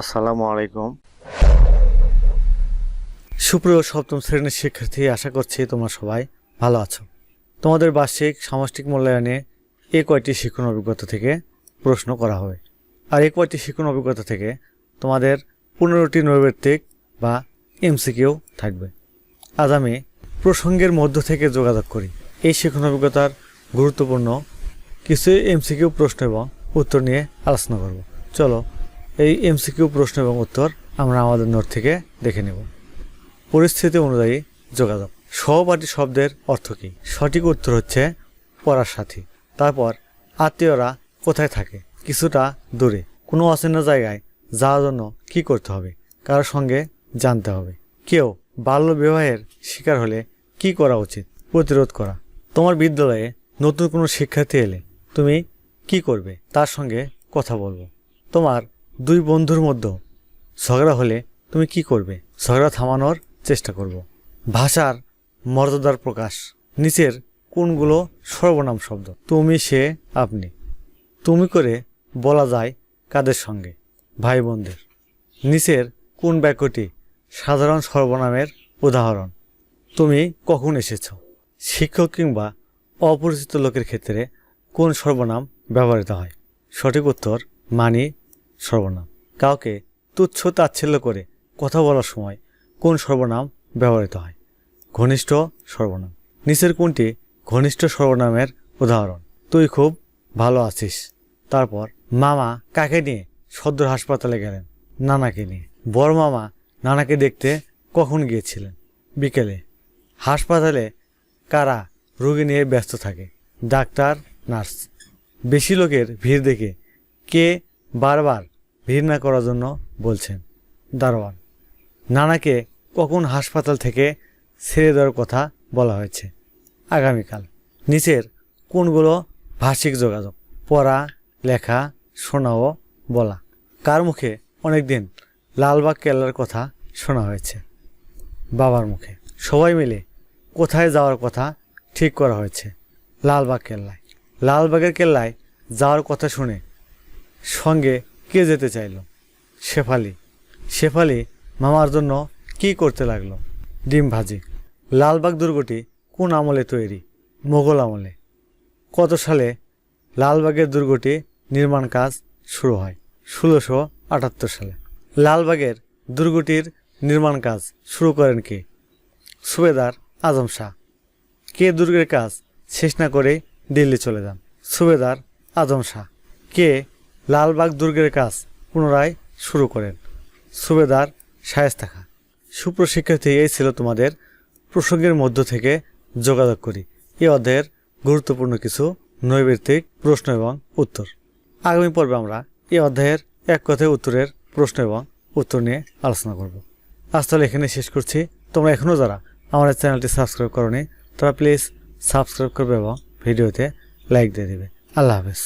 আসসালামু আলাইকুম। সুপ্রিয় সপ্তম শ্রেণির শিক্ষার্থী, আশা করছি তোমরা সবাই ভালো আছো। তোমাদের বার্ষিক সামষ্টিক মূল্যায়নে এ কয়টি শিক্ষণ অভিজ্ঞতা থেকে প্রশ্ন করা হবে। আর এই কয়টি শিক্ষণ অভিজ্ঞতা থেকে তোমাদের পনেরোটি নৈবেত্তিক বা এমসিকিউ থাকবে। আজ আমি প্রসঙ্গের মধ্য থেকে যোগাযোগ করি। এই শিক্ষণ অভিজ্ঞতার গুরুত্বপূর্ণ কিছু এমসিকিউ প্রশ্ন এবং উত্তর নিয়ে আলোচনা করব। চলো এই এমসিকিউ প্রশ্ন এবং উত্তর আমরা আমাদের নোট থেকে দেখে নেব। পরিস্থিতি অনুযায়ী যোগাযোগ। সহপাঠী শব্দের অর্থ কী? সঠিক উত্তর হচ্ছে পড়ার সাথী। তারপর আত্মীয়রা কোথায় থাকে? কিছুটা দূরে। কোনো অচেনা জায়গায় যাওয়ার জন্য কি করতে হবে? কারোর সঙ্গে জানতে হবে। কেউ বাল্য বিবাহের শিকার হলে কি করা উচিত? প্রতিরোধ করা। তোমার বিদ্যালয়ে নতুন কোনো শিক্ষার্থী এলে তুমি কি করবে? তার সঙ্গে কথা বলব। তোমার দুই বন্ধুর মধ্যে ঝগড়া হলে তুমি কি করবে? ঝগড়া থামানোর চেষ্টা করব। ভাষার মর্যাদার প্রকাশ, নিচের কোনগুলো সর্বনাম শব্দ। তুমি, সে, আপনি। তুমি করে বলা যায় কাদের সঙ্গে? ভাই বোনদের। নিচের কোন বাক্যটি সাধারণ সর্বনামের উদাহরণ। তুমি কখন এসেছ? শিক্ষক কিংবা অপরিচিত লোকের ক্ষেত্রে কোন সর্বনাম ব্যবহৃত হয়? সঠিক উত্তর মানি সর্বনাম। কাউকে তুচ্ছ তাচ্ছিল্য করে কথা বলার সময় কোন সর্বনাম ব্যবহৃত হয়? ঘনিষ্ঠ সর্বনাম। নিচের কোনটি ঘনিষ্ঠ সর্বনামের উদাহরণ? তুই খুব ভালো আছিস। তারপর, মামা কাকে নিয়ে সদ্য হাসপাতালে গেলেন? নানাকে নিয়ে। বড় মামা নানাকে দেখতে কখন গিয়েছিলেন? বিকেলে। হাসপাতালে কারা রোগী নিয়ে ব্যস্ত থাকে? Doctor, nurse. বেশি লোকের ভিড় দেখে কে বারবার ভিড় না করার জন্য বলছেন, দারোয়ান, নানাকে কখন হাসপাতাল থেকে ছেড়ে দেওয়ার কথা বলা হয়েছে? আগামীকাল। নিচের কোনগুলো ভাষিক যোগাযোগ, পড়া, লেখা শোনা ও বলা। কার মুখে অনেকদিন লালবাগ কেল্লার কথা শোনা হয়েছে? বাবার মুখে। সবাই মিলে কোথায় যাওয়ার কথা ঠিক করা হয়েছে? লালবাগ কেল্লায়। লালবাগের কেল্লায় যাওয়ার কথা শুনে সঙ্গে কে যেতে চাইল? শেফালি। শেফালি মামার জন্য কি করতে লাগল? ডিম ভাজি। লালবাগ দুর্গটি কোন আমলে তৈরি? মোগল আমলে। কত সালে লালবাগের দুর্গটি নির্মাণ কাজ শুরু হয়? ষোলোশো আটাত্তর সালে। লালবাগের দুর্গটির নির্মাণ কাজ শুরু করেন কে? সুবেদার আজম শাহ। কে দুর্গের কাজ শেষ না করে দিল্লি চলে যান? সুবেদার আজম শাহ। কে লালবাগ দুর্গের কাজ পুনরায় শুরু করেন। সুবেদার শায়েস্তা খাঁ সুপ্রশিক্ষার্থী এই ছিল তোমাদের প্রসঙ্গের মধ্য থেকে যোগাযোগ করি। এ অধ্যায়ের গুরুত্বপূর্ণ কিছু নৈবেত্তিক প্রশ্ন এবং উত্তর। আগামী পর্বে আমরা এই অধ্যায়ের এক কথায় উত্তরের প্রশ্ন এবং উত্তর নিয়ে আলোচনা করব। আজ তাহলে এখানে শেষ করছি। তোমরা এখনও যারা এই চ্যানেলটি সাবস্ক্রাইব করনি, তারা প্লিজ সাবস্ক্রাইব করবে এবং ভিডিওতে লাইক দিয়ে দেবে। আল্লাহ হাফেজ।